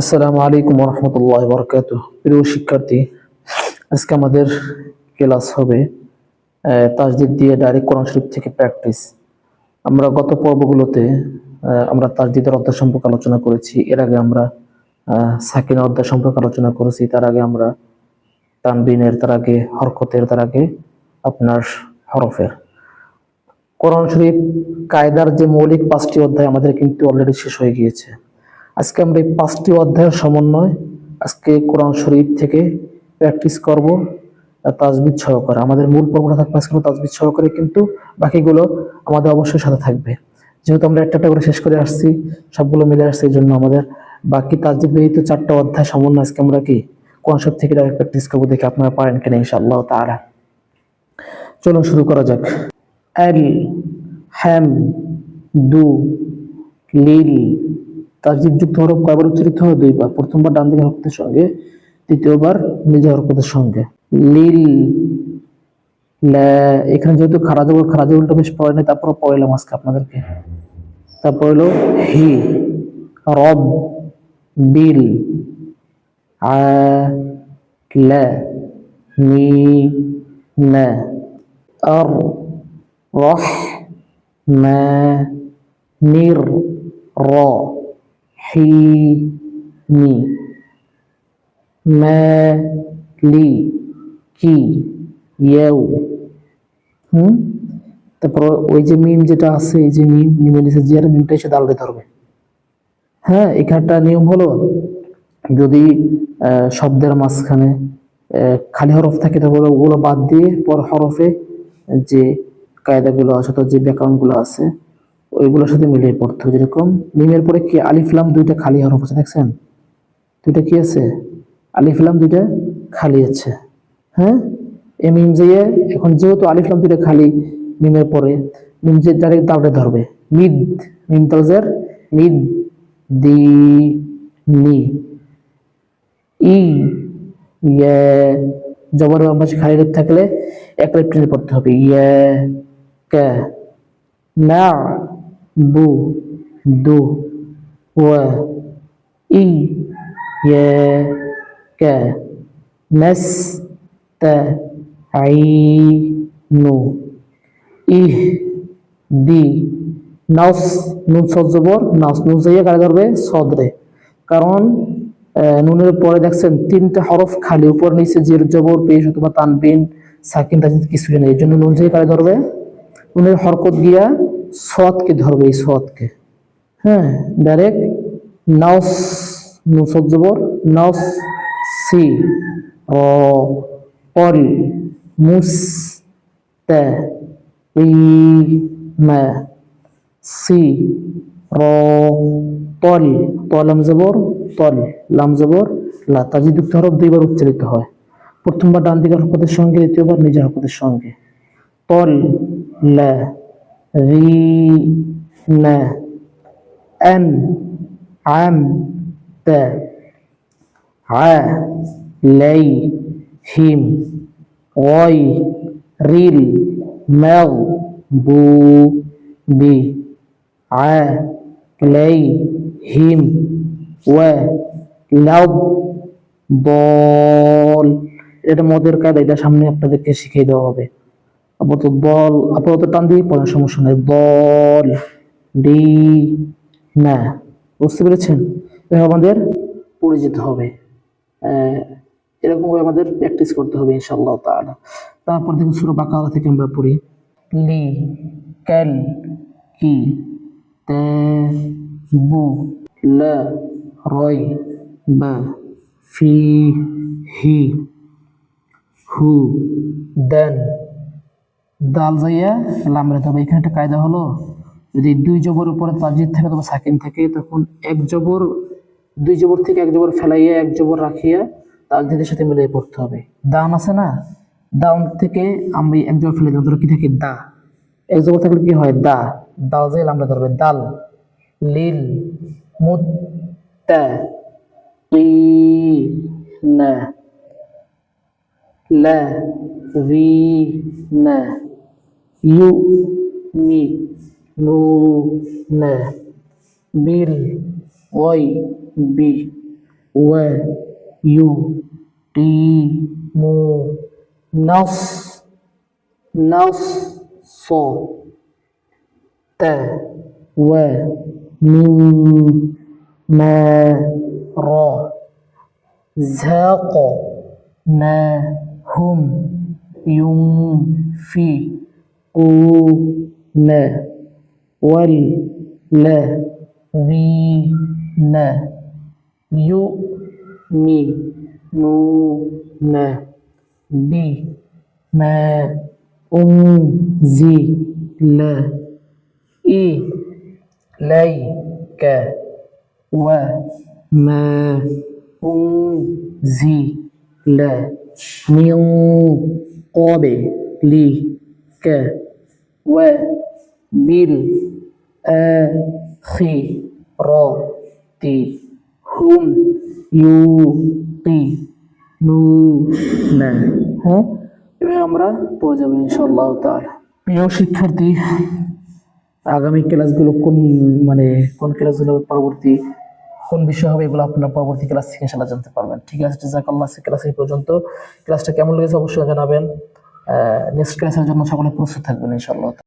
আসসালামু আলাইকুম রহমতুল্লাহ বরকাত প্রিয় শিক্ষার্থী, আজকে আমাদের ক্লাস হবে তাজদিদ দিয়ে ডাইরেক্ট কোরআন শরীফ থেকে প্র্যাকটিস আমরা গত পর্বগুলোতে আমরা তাজদিদের অধ্যায় সম্পর্কে আলোচনা করেছি, এর আগে আমরা সাকিনা অধ্যায় সম্পর্কে আলোচনা করেছি, তার আগে আমরা তানবিনের, তার আগে হরকতের, তার আগে আপনার হরফের। কোরআন শরীফ কায়দার যে মৌলিক পাঁচটি অধ্যায় আমাদের কিন্তু অলরেডি শেষ হয়ে গিয়েছে। আজকে আমরা এই পাঁচটি অধ্যায়ের সমন্বয় আজকে কোরআন শরীফ থেকে প্র্যাকটিস করব তাজবিদ সহকারে। আমাদের মূল পর্বটা থাকবে আজকে তাজবিদ সহকারে, কিন্তু বাকিগুলো আমাদের অবশ্যই সাথে থাকবে। যেহেতু আমরা একটা করে শেষ করে আসছি, সবগুলো মিলে আসছে, এই জন্য আমাদের বাকি তাজবিদ ব্যতীত চারটা অধ্যায় সমন্বয় আজকে আমরা কি কোরআন শরীফ থেকে ডাইরেক্ট প্র্যাকটিস করব দেখে আপনারা পারেন কিনা ইনশাআল্লাহ তাআলা। চলুন শুরু করা যাক। এল হ্যাম দু লিল তাজিদ যুক্ত হরফ কয়বার উচ্চারিত হয় দুইবার। প্রথমবার ডান দিকের হরফের সঙ্গে দ্বিতীয়বার নিজের হরফের সঙ্গে। লিল এখানে যেহেতু খারা জবর খারা জবরটা বেশ পড়ে নাই তারপর পড়াইলাম আজকে আপনাদেরকে। তারপর হলো হি, রব, বিল, আ, লা, মি আর নির র। হি মি মা লি কি ইয়েও হুম তারপর ওই যে মিম যেটা আছে, এই যে মিম মিমের নিচে জিয়ার মিমটা এসে দাঁড়াতে ধরবে। হ্যাঁ এখানটা নিয়ম হলো, যদি শব্দের মাঝখানে খালি হরফ থাকে, তাহলে ওগুলো বাদ দিয়ে পর হরফে যে কায়দাগুলো আছে, অর্থাৎ যে ব্যাকরণগুলো আছে ওইগুলোর সাথে মিলিয়ে পড়তে হবে, যেরকম মিমের পরে কি আলিফলাম দুইটা খালি হরফ আছে দেখছেন? দুইটা কি আছে? আলিফলাম দুইটা খালি আছে হ্যাঁ? এই মিম যে এখন যেহেতু আলিফলাম দুইটা খালি মিমের পরে, মিম যে ডাইরেক্ট দাবড়ে ধরবে, মিদ, মিম তালজের মিদ, দি, নি, ই ইয়ে জবর বাম খালি রেপ থাকলে এক রেপ টেনে পড়তে হবে ইয়ে কে, না বু দু ওয়া ই ইয়ে কে নাস তা আই নু ইহ দি নাউস নুন সদ জবর নাউস নুন যাইয়া কারে ধরবে সদরে কারণ নুনের পরে দেখছেন তিনটা হরফ খালি উপর নিচে জের জবর পেশ অথবা তানবিন সাকিন তাজিদ কিছু নেই এই জন্য নুন যাইয়া কারে ধরবে নুনের হরকত গিয়া সদকে ধরবে এই সৎকে। হ্যাঁ ডাইরেক্ট নাউস নুন সদ জবর নাউস সি ও অল মুস সি, র, তল তলাম জবর, তল, লাম জবর, লা তাজিদুক্ত হরফ দুইবার উচ্চারিত হয়। প্রথমবার ডান দিকের হরকতের সঙ্গে, দ্বিতীয়বার নিজের হরকতের সঙ্গে। তল, লা বু বি আ লাই হিম ওয়া লাউ বল এটা মদের কায়দা, এটা সামনে আপনাদেরকে শিখিয়ে দেওয়া হবে। আপাতত বল আপাতত টান দিয়ে পড়ার সমস্যা নেই বল ডি না বুঝতে পেরেছেন এভাবে আমাদের পড়ে যেতে হবে। এরকমভাবে আমাদের প্র্যাকটিস করতে হবে ইনশাআল্লাহ তাআলা। তারপর দেখুন সুরা বাকারা থেকে আমরা পড়ি। লি, কাল, কি, তে, বু, লা, রয়, বা, ফি, হি, হু, দেন। দাল যাইয়া লামরে তবে এখানে একটা কায়দা হলো, যদি দুই জবর উপরে তাজিদ থাকে তবে সাকিন থাকে, তখন এক জবর, দুই জবর থেকে এক জবর ফেলাইয়া, এক জবর রাখিয়া তাজিদের সাথে মিলিয়ে পড়তে হবে। দাম আছে না? দাউন থেকে আমি এক জবর ফেলে দিলাম ধরো কি থাকে দা? এক জবর থাকলে কি হয়? দা। দাল যাই লামরা ধরবে, দাল। লিল মুত লা রি يؤمنون بالغيب ويقيمون نص نص ومما رزقناهم ينفقون. و يو تي مو نص نص صو ت و من ما را زاق ما هم ينفقون والذين কে? ওয়ে বিল খি, র, তি, হুম, ইউ, তি, নু, না। হ্যাঁ? এবার আমরা পড়ে যাব ইনশাল্লাহ তাহলে প্রিয় শিক্ষার্থী, আগামী ক্লাসগুলো কোন মানে কোন ক্লাসগুলো পরবর্তী কোন বিষয় হবে, এগুলো আপনার পরবর্তী ক্লাস থেকে সেটা জানতে পারবেন। ঠিক আছে জাকাল্লাহ ক্লাস এই পর্যন্ত। ক্লাসটা কেমন লেগেছে অবশ্যই জানাবেন। নেক্সট ক্লাসের জন্য সকলে প্রস্তুত থাকবেন ইনশাআল্লাহ।